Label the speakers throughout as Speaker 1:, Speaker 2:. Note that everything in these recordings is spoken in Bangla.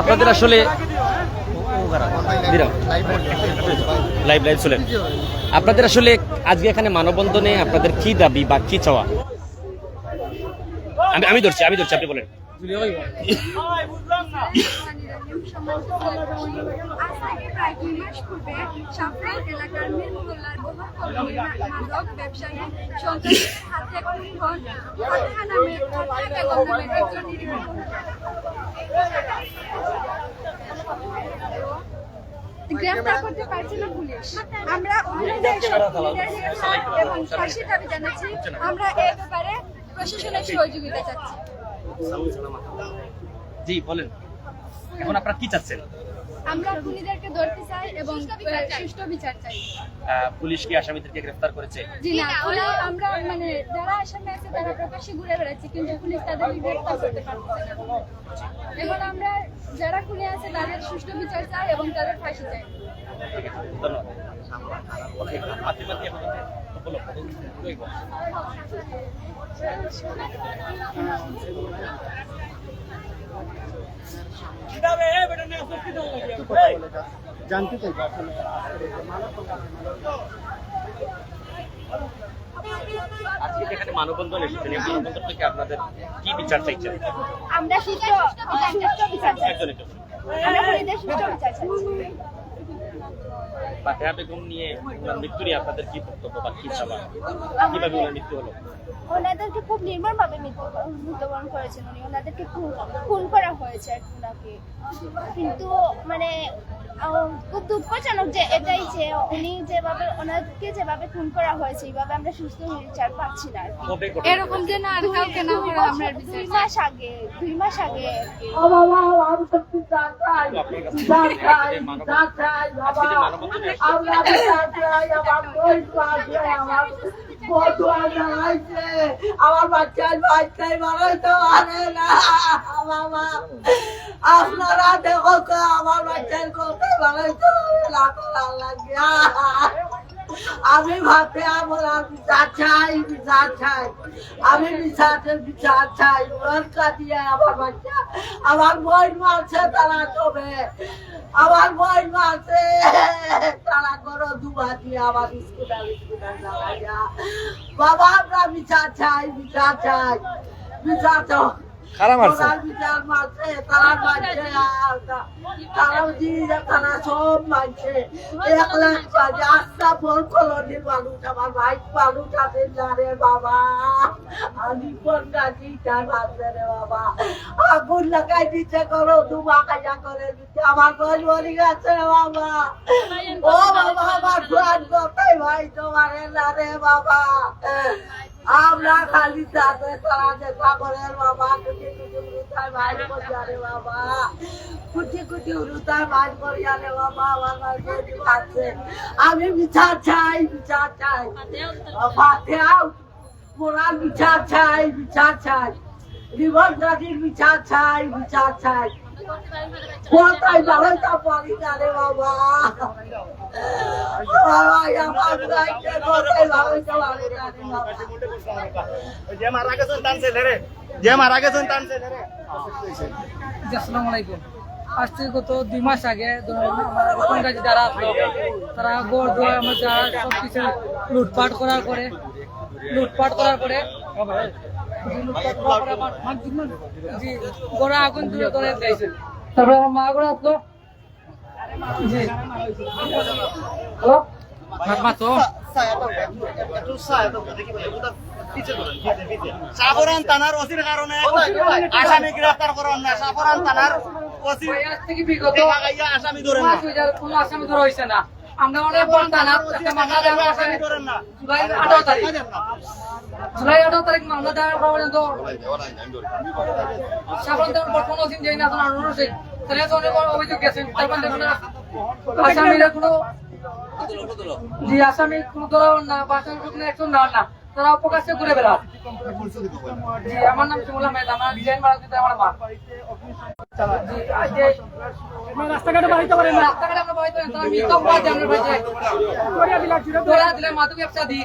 Speaker 1: আপনাদের আসলে লাইভ লাইভ চলেন। আপনাদের আসলে আজকে এখানে মানববন্ধনে আপনাদের কি দাবি বা কি চাওয়া? আমি আমি ধরছি আমি ধরছি আপনি বলেন।
Speaker 2: ব্যবসায়ী গ্রেফতার করতে পারছিল পুলিশ। আমরা অভিযোগের এবং দাবি জানাচ্ছি। আমরা এই ব্যাপারে প্রশাসনের সহযোগিতা চাচ্ছি।
Speaker 1: জি বলেন। এখন আপনারা কি চাচ্ছেন?
Speaker 2: আমরা খুনিদেরকে ধরতে চাই এবং সুষ্ঠু বিচার চাই।
Speaker 1: পুলিশ কি আসামিদেরকে গ্রেফতার করেছে?
Speaker 2: জি না ওরা আমরা মানে যারা আসামি আছে তারা প্রকাশ্যে ঘুরে বেড়াচ্ছে কিন্তু পুলিশ তাদেরকে গ্রেফতার করতে পারছে না। এখন আমরা যারা খুনি আছে তাদের সুষ্ঠু বিচার চাই এবং তাদের ফাঁসি চাই।
Speaker 1: ধন্যবাদ।
Speaker 3: জানতে চাই
Speaker 1: আজকে যেখানে মানববন্ধন এসেছেন এই মানববন্ধন থেকে আপনাদের কি বিচার চাইছেন
Speaker 2: আমরা সুষ্ঠু সুষ্ঠু বিচার চাই।
Speaker 1: একজন একজন
Speaker 2: আমরা খুনিদের বিচার চাই।
Speaker 1: ফাতেহা বেগম নিয়ে ওনার মৃত্যু নিয়ে আপনাদের কি বক্তব্য বা কি চাওয়া কীভাবে ওনার মৃত্যু হলো?
Speaker 2: ওনাদেরকে খুব নির্মমভাবে মৃত্যু- মৃত্যুবরণ করেছেন উনি। ওনাদেরকে খুন খুন করা হয়েছে আর ওনাকে। কিন্তু মানে খুব দুঃখজনক যে এটাই যে উনি যেভাবে ওনাকে যেভাবে খুন করা হয়েছে এইভাবে আমরা সুস্থ বিচার পাচ্ছি না? এরকম যে না আর কাউকে না করে আমরা দুই মাস আগে দুই মাস আগে। আর কি।
Speaker 1: তো আপনার কাছে এই মানব- আজকে যে মানববন্ধন এসেছেন,
Speaker 4: আমার বাচ্চার বাচ্চাই আপনারা দেখো আমার বাচ্চার বানাইতে পারে না করার লাগে আমি ভাবতে আমার বিচার চাই বিচার চাই। আমি বিচারের বিচার চাই ওর দিয়ে আমার বাচ্চা। আমার বই মারছে, তারা তবে। আমার বই মারছে, তারা করো দুবা দিয়ে আমার স্কুটার স্কুটার বাবা, আমরা বিচার চাই বিচার চাই। বিচার চাই।
Speaker 1: কারা মারছে?
Speaker 4: বিচার মারছে তারা সব মারছে। এক লাখ বাজে আস্তা ফোন কলোনির মানুষ, আমার ভাই মানুষ আছে জানে বাবা। আমি কোন গাছি তার মারছে রে বাবা। আগুন লাগাই দিচ্ছে, করো দুমা কাজা করে দিচ্ছে। আমার বল বলি গেছে বাবা। ও বাবা, আমার প্রাণ কোথায় ভাই? তোমার না রে বাবা। আমরা খালি তাতে তারা যে সাগরের বাবা, কুটি কুটি উড়ুতায় মাছ করিয়া রে বাবা। কুটি কুটি উড়ুতায় মাছ করিয়া রে বাবা, আমার মাছ করি আছে আমি বিচার চাই বিচার চাই। আউট। মোরাল বিচার চাই বিচার চাই। রিভন দাদির বিচার চাই বিচার চাই। কোথায় বাবাইটা পারি না রে বাবা বাবা আমার গাইতে কোথায় বাবাইটা পারি না রে বাবা
Speaker 3: যে মারা গেছেন তান রে যে মারা গেছেন তান রে
Speaker 5: আসসালামু আলাইকুম আজ থেকে গত দুই মাস আগে যারা আসলো তারা গোড় দোয়া আমার যারা সব কিছু লুটপাট করার পরে লুটপাট করার পরে জি, লুটপাট করার পরে আমার মা জি গোড়া আগুন দূরে ধরে দিয়েছে তারপরে আমার মা গোড়া আসলো। জি। হ্যালো? মা তো
Speaker 3: সাফরান থানার ওসির কারণে আসামি গ্রেফতার করার না। সাফরান থানার ওসি
Speaker 5: থেকে বিগত
Speaker 3: আসামি
Speaker 5: কোনো আসামি ধরা হয়েছে না। আমরা অনেক থানা দেওয়া আসামি
Speaker 3: আসামি ধরেন না।
Speaker 5: আঠারো তারিখ। জুলাই আঠারো তারিখ মামলা দেওয়ার পর পর্যন্ত সাধারণত বর্তমান অধীন যাই না এখন আনুর সিং তাহলে তো অনেক অভিযোগ গেছেন দেখুন না, আসামিরা কোনো জি আসামি কোনো ধরো না বা আসামি কোনো অ্যাকশন নেওয়ার না। তারা প্রকাশ্যে ঘুরে বেড়ান জি আমার নাম শিমুল আহমেদ আমার ডিজাইন মারা দিতে আমার মা। রাস্তাঘাটে বাড়িতে পারেন রাস্তাঘাটে আমরা বাড়িতে তারা মিথ্যা অপবাদ দেন আমরা বাড়িতে দিলে মাদক ব্যবসা দিই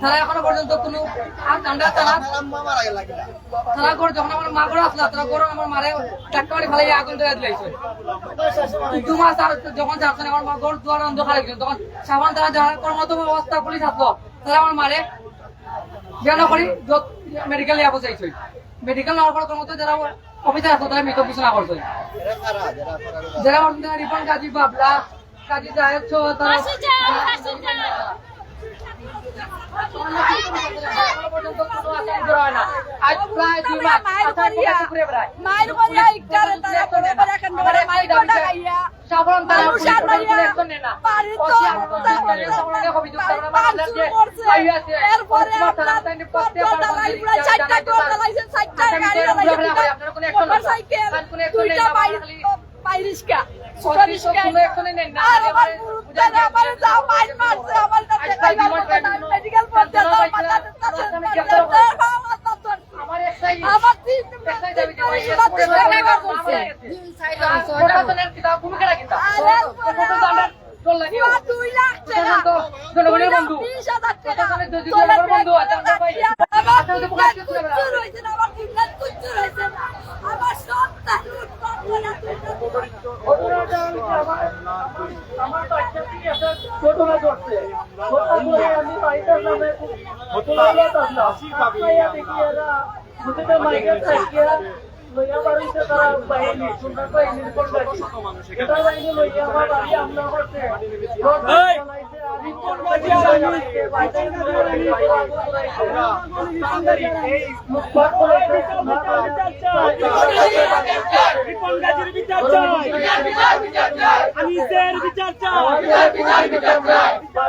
Speaker 5: তারা এখনও পর্যন্ত কোনো আর আমরা তারা তারা করে যখন আমার মা করে আসলো তারা করে আমার মারে টাকা মারি ফেলাই আগুন ধরে দিলাইছে দু মাস আর যখন যাচ্ছেন আমার মা ঘর দুয়ার অন্ধকার গেছে। তখন সাবান তারা যারা কর্মত অবস্থা পুলিশ আসলো। তারা আমার মারে বিয়া করি মেডিকেল নিয়ে বসাইছে মেডিকেল নেওয়ার পর কর্মত যারা অফিসার আসলো তারা মৃত ঘোষণা করছে। যারা রিপন কাজী বাবলা কাজী জাহেদ ছো তারা। আজ প্রায় দুই মাস পরে
Speaker 6: করিয়া
Speaker 5: ঘুরে বেড়ায়
Speaker 6: মায়ের করিয়া ইকারে তারা করে করে এখন করে মায়ের কথা খাইয়া
Speaker 5: সাধারণ তারা পুলিশ
Speaker 6: আর
Speaker 5: একজন নেয় না।
Speaker 6: তো
Speaker 5: অতি আগ্রহ সহকারে সকলকে অভিযোগ করা যে ভাই আছে,
Speaker 6: এরপরে
Speaker 5: তারা
Speaker 6: আপনার
Speaker 5: বারবার
Speaker 6: লাইন
Speaker 5: যে
Speaker 6: প্রায় চারটা
Speaker 5: জানাইতে
Speaker 6: করে চারটা গাড়ি
Speaker 5: ভাবে আপনারা কোনো action নেন না।
Speaker 6: মোটরসাইকেল
Speaker 5: আর কোনো action নেই
Speaker 6: দুইটা
Speaker 5: না,
Speaker 6: বাইক
Speaker 5: আপনারা খালি
Speaker 6: বাইরিস্কা
Speaker 5: অতি সব কোনো action নেই না,
Speaker 6: আর আমার
Speaker 5: এবারে
Speaker 6: বুঝতে আমার যাও মাইর মারছে আমার কাছে
Speaker 5: আজকাল জনগণের বন্ধু। জনগণের বন্ধু হয়, তাহলে আমরা আচ্ছা, বাচ্চা কি একটা ঘটনা ঘটছে ঘটনা করে আমি বাড়িটার নামে মাইকে থাকিয়া লইয়া বাড়িতে তারা বাহিনী সুন্দর বাহিনীর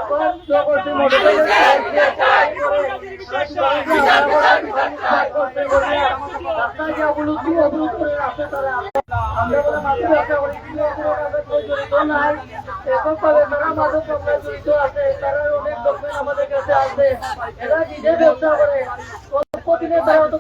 Speaker 5: কোন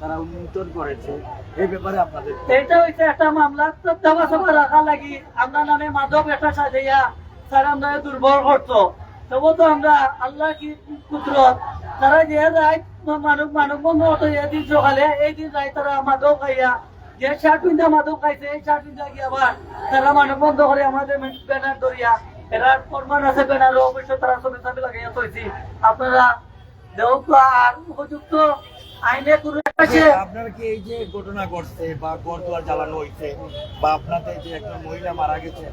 Speaker 7: তারা উন্মোচন করেছে, এই ব্যাপারে আপনাদের
Speaker 5: এইটা হইছে একটা মামলা। দাবা সাবা রাখা লাগি আমরা নামে মাদক একটা সাজাইয়া স্যার আমরা দুর্বল করতো। তবু তো আমরা আল্লাহ কি কুদরত, তারা যে রায় মানব মানব বন্ধ হতো এদিন সকালে, এই দিন রায় তারা মাদক খাইয়া, যে শার্ট পিন্ধা মাদক খাইছে, এই শার্ট পিন্ধা গিয়ে আবার তারা মানব বন্ধ করে আমাদের ব্যানার ধরিয়া এরা প্রমাণ আছে, ব্যানার অবশ্য তারা ছবি ছবি লাগাইয়া তৈছি আপনারা দেহ আর উপযুক্ত
Speaker 7: আপনার কি এই যে ঘটনা ঘটছে বা জ্বালানো হয়েছে বা আপনাদের যে একজন মহিলা মারা গেছে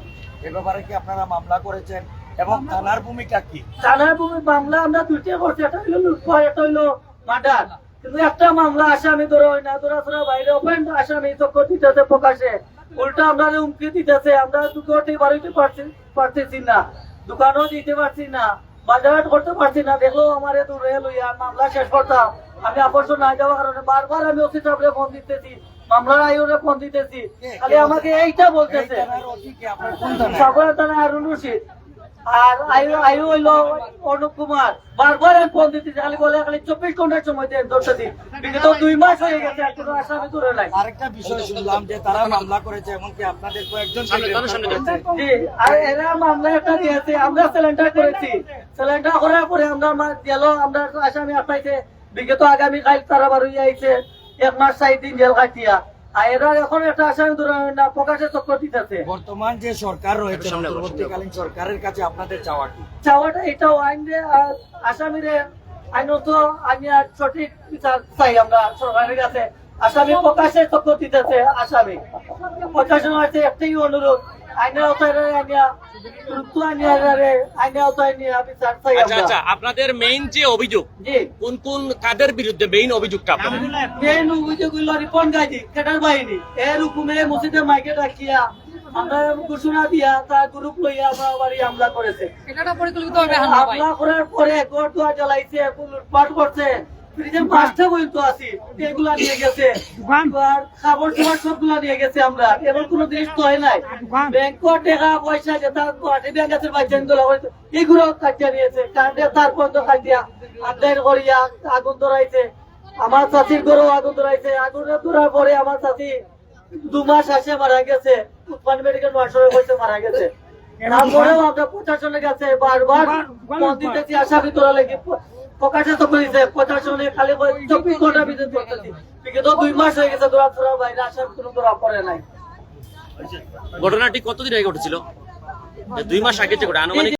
Speaker 7: এ ব্যাপারে কি আপনারা মামলা করেছেন? এবং থানার ভূমিকা কি?
Speaker 5: থানার ভূমি মামলা আমরা দুইটা করছি। একটা হইল লুটপাট একটা হইল মার্ডার। কিন্তু একটা মামলা আসামি ধরো না ধরা ধরা বাইরে ওপেন আসামি চক্কর দিতেছে প্রকাশে। উল্টা আমরা হুমকি দিতেছে আমরা দুটোটি বাড়িতে পারতেছি না দোকানও দিতে পারছি না। বাজার করতে পারছি না। দেখল আমার এত রেল হইয়া মামলা শেষ করতাম। আমি আপস না যাওয়ার কারণে বারবার আমি ওসি সাহেবরে ফোন দিতেছি মামলার আয়োজনে ফোন দিতেছি। খালি আমাকে এইটা বলতেছে।
Speaker 7: তারা
Speaker 5: সাগর থানা হারুন রশিদ। আর আয়ু আয়ু হইল অনুপ কুমার বারবার আমি ফোন দিতে খালি বলে খালি চব্বিশ ঘণ্টার সময় দেন দশটা দিন। বিগত দুই মাস হয়ে গেছে এখনও আসামি ধরে নাই।
Speaker 7: আরেকটা বিষয় শুনলাম যে তারা মামলা করেছে এমনকি আপনাদের কয়েকজন
Speaker 5: আর এরা মামলা একটা দিয়েছে আমরা সিলিন্ডার করেছি। সিলিন্ডার করার পরে আমরা গেল আমরা আসামি আপাইছে বিগত আগামী কাল তারা বার হয়ে আইছে এক মাস চার দিন জেল কাটিয়া আর এরা এখন একটা আসামি প্রকাশের না প্রকাশে চক্কর দিতেছে।
Speaker 7: বর্তমান যে সরকার রয়েছে সরকারের কাছে আপনাদের চাওয়া কি
Speaker 5: চাওয়াটা এটাও আইন আসামিরে আইনত আমি আর সঠিক বিচার চাই আমরা সরকারের কাছে। আসামি প্রকাশের চক্র দিতেছে আসামি। প্রশাসন আছে একটাই অনুরোধ
Speaker 1: আচ্ছা আচ্ছা আপনাদের মেইন যে অভিযোগ কোন কোন কাদের বিরুদ্ধে মেইন অভিযোগটা আপনাদের?
Speaker 5: মেন অভিযোগ হইল রিপন গাজী ক্যাডার বাহিনী। এর হুকুমে মসজিদে মাইকে রাখিয়া আমরা ঘোষণা দিয়া তার গ্রুপ লইয়া আমরা বাড়ি হামলা করেছে।
Speaker 8: হামলা
Speaker 5: করার পরে ঘর দুয়ার জ্বালাইছে লুটপাট করছে। পাঁচটা বইতো আছি। এগুলা নিয়ে গেছে। খাবার সবগুলা নিয়ে গেছে আমরা। এবার কোনো জিনিস তো হয় নাই। ব্যাংক টাকা পয়সা যেটা গুয়াহাটি ব্যাংক আছে বাইচানগুলো এগুলো কাটিয়া নিয়েছে কারণে তারপর তো কাটিয়া আড্ডাই করিয়া আগুন ধরাইছে। আমার চাষির গরু আগুন ধরাইছে। আগুন ধরার পরে আমার চাষি দু মাস আসে মারা গেছে। মেডিকেল ওয়ার্কশপে বসে মারা গেছে। তারপরেও আমরা প্রশাসনের কাছে বারবার মন দিতেছি আসামি তোরা লেগে প্রকাশে তো করেছে প্রশাসনে খালি চব্বিশ ঘণ্টা বিদ্যুৎ করতেছি বিগত দুই মাস হয়ে গেছে বাইরে আসার কোনো করে নাই।
Speaker 1: ঘটনাটি কতদিন আগে ঘটেছিল? দুই মাস আগে ঘটে আনুমানিক